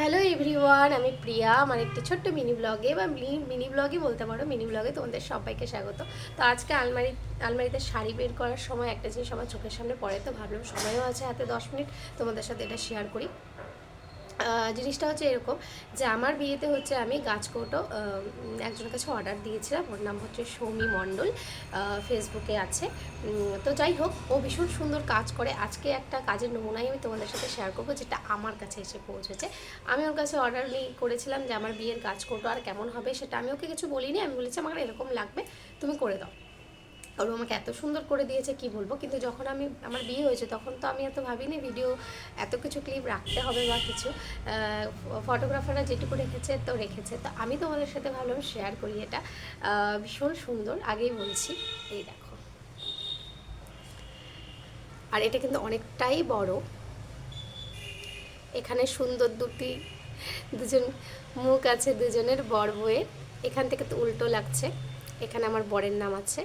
Hello everyone আমি প্রিয়া। আমার একটি ছোট্ট মিনি ব্লগে বা মিনি ব্লগই বলতে পারো মিনি ব্লগে তোমাদের সবাইকে স্বাগত। তো আজকে আলমারি, আলমারিতে শাড়ি বের করার সময় একটা জিনিস আমার চোখের সামনে পড়ে, তো ভাবলাম সময়ও আছে হাতে দশ মিনিট, তোমাদের সাথে এটা শেয়ার করি। জিনিসটা হচ্ছে এরকম যে আমার বিয়েতে হচ্ছে আমি গাছকৌটো একজনের কাছে অর্ডার দিয়েছিলাম। ওর নাম হচ্ছে সৌমি মণ্ডল ফেসবুকে আছে। তো যাই হোক, ও ভীষণ সুন্দর কাজ করে। আজকে একটা কাজের নমুনাই আমি তোমাদের সাথে শেয়ার করব, যেটা আমার কাছে এসে পৌঁছেছে। আমি ওর কাছে অর্ডার করেছিলাম যে আমার বিয়ের গাছকৌটো আর কেমন হবে সেটা আমি ওকে কিছু বলিনি। আমি বলেছি, আমার এরকম লাগবে, তুমি করে দাও। আর ও আমাকে এত সুন্দর করে দিয়েছে, কি বলব? কিন্তু যখন আমি, আমার বিয়ে হয়েছে, তখন তো আমি এত ভাবিনি ভিডিও এত কিছু ক্লিপ রাখতে হবে বা কিছু। ফটোগ্রাফাররা যেটুকু রেখেছে, তো রেখেছে। তো আমি তোমাদের সাথে ভাবলাম শেয়ার করি এটা। ভীষণ সুন্দর, আগেই বলছি। এই দেখো। আর এটা কিন্তু অনেকটাই বড়। এখানে সুন্দর দুটি, দুজন মুখ আছে, দুজনের বর বউয়ের। এখান থেকে তো উল্টো লাগছে। এখানে আমার বরের নাম আছে।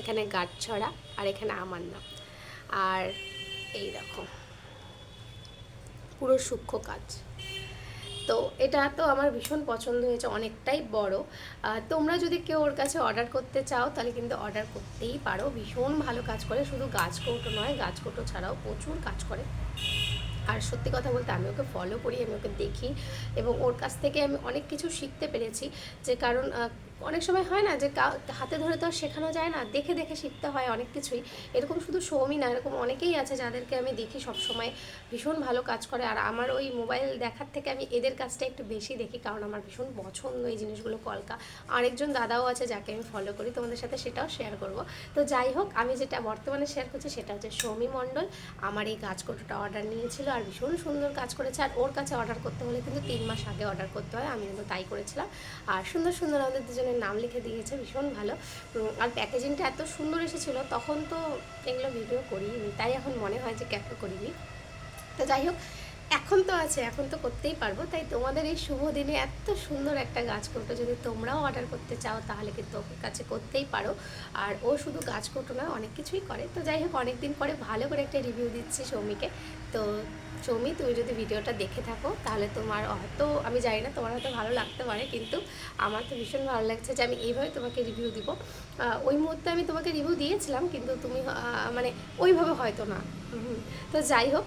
এখানে গাঁটছড়া আর এখানে আমার নাম আর এই দেখো, পুরো সূক্ষ্ম কাজ তো এটা তো আমার ভীষণ পছন্দ হয়েছে, অনেকটাই বড়। তোমরা যদি কেউ ওর কাছে অর্ডার করতে চাও, তাহলে কিন্তু অর্ডার করতেই পারো। ভীষণ ভালো কাজ করে, শুধু গাছ কৌটো নয়, গাছ কৌটো ছাড়াও প্রচুর কাজ করে। আর সত্যি কথা বলতে আমি ওকে ফলো করি, আমি ওকে দেখি। এবং ওর কাছ থেকে আমি অনেক কিছু শিখতে পেরেছি। যে কারণ অনেক সময় হয় না যে হাতে ধরে তো শেখানো যায় না, দেখে দেখে শিখতে হয় অনেক কিছুই। এরকম শুধু সৌমি না, এরকম অনেকেই আছে যাদেরকে আমি দেখি সব সময় ভীষণ ভালো কাজ করে। আর আমার ওই মোবাইল দেখার থেকে আমি এদের কাজটা একটু বেশি দেখি, কারণ আমার ভীষণ পছন্দ এই জিনিসগুলো কলকা। আরেকজন দাদাও আছে যাকে আমি ফলো করি, তোমাদের সাথে সেটাও শেয়ার করব। তো যাই হোক, আমি যেটা বর্তমানে শেয়ার করছি সেটা হচ্ছে সৌমি মণ্ডল। আমার এই গাছ কোটোটা অর্ডার নিয়েছিল আর ভীষণ সুন্দর কাজ করেছে। আর ওর কাছে অর্ডার করতে হলে কিন্তু তিন মাস আগে অর্ডার করতে হয়, আমি কিন্তু তাই করেছিলাম। আর সুন্দর সুন্দর আমাদের দুজনের নাম লিখে দিয়েছে, ভীষণ ভালো। আর প্যাকেজিংটা এত সুন্দর এসেছিল, তখন তো এগুলো ভিডিও করিনি, তাই এখন মনে হয় যে ক্যাপে করিনি। তো যাই হোক এখন তো আছে, এখন তো করতেই পারব। তাই তোমাদের এই শুভ দিনে এত সুন্দর একটা গাছ কৌটো, যদি তোমরাও অর্ডার করতে চাও, তাহলে কিন্তু ওর কাছে করতেই পারো। আর ও শুধু গাছ কৌটো না, অনেক কিছুই করে। তো যাই হোক অনেক দিন পরে ভালো করে একটা রিভিউ দিচ্ছি সৌমিকে। তো সৌমি, তুমি যদি ভিডিওটা দেখে থাকো, তাহলে তোমার হয়তো, আমি জানি না, তোমার হয়তো ভালো লাগতে পারে, কিন্তু আমার তো ভীষণ ভালো লাগছে যে আমি এইভাবে তোমাকে রিভিউ দিব। ওই মুহূর্তে আমি তোমাকে রিভিউ দিয়েছিলাম, কিন্তু তুমি মানে ওইভাবে হয়তো না। তো যাই হোক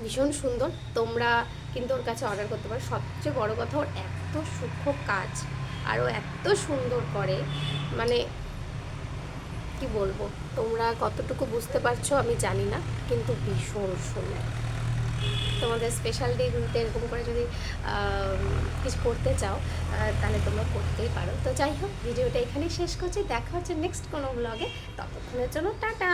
ভীষণ সুন্দর। তোমরা কিন্তু ওর কাছে অর্ডার করতে পারো। সবচেয়ে বড় কথা, ওর এত সূক্ষ্ম কাজ আর ও এত সুন্দর করে মানে কি বলব, তোমরা কতটুকু বুঝতে পারছ আমি জানি না, কিন্তু ভীষণ সুন্দর। তোমাদের স্পেশাল ডেগুলোতে এরকম করে যদি কিছু করতে চাও তাহলে তোমরা করতেই পারো। তো যাই হোক, ভিডিওটা এখানেই শেষ করছি। দেখা হচ্ছে নেক্সট কোনো ব্লগে ততক্ষণের জন্য টাটা!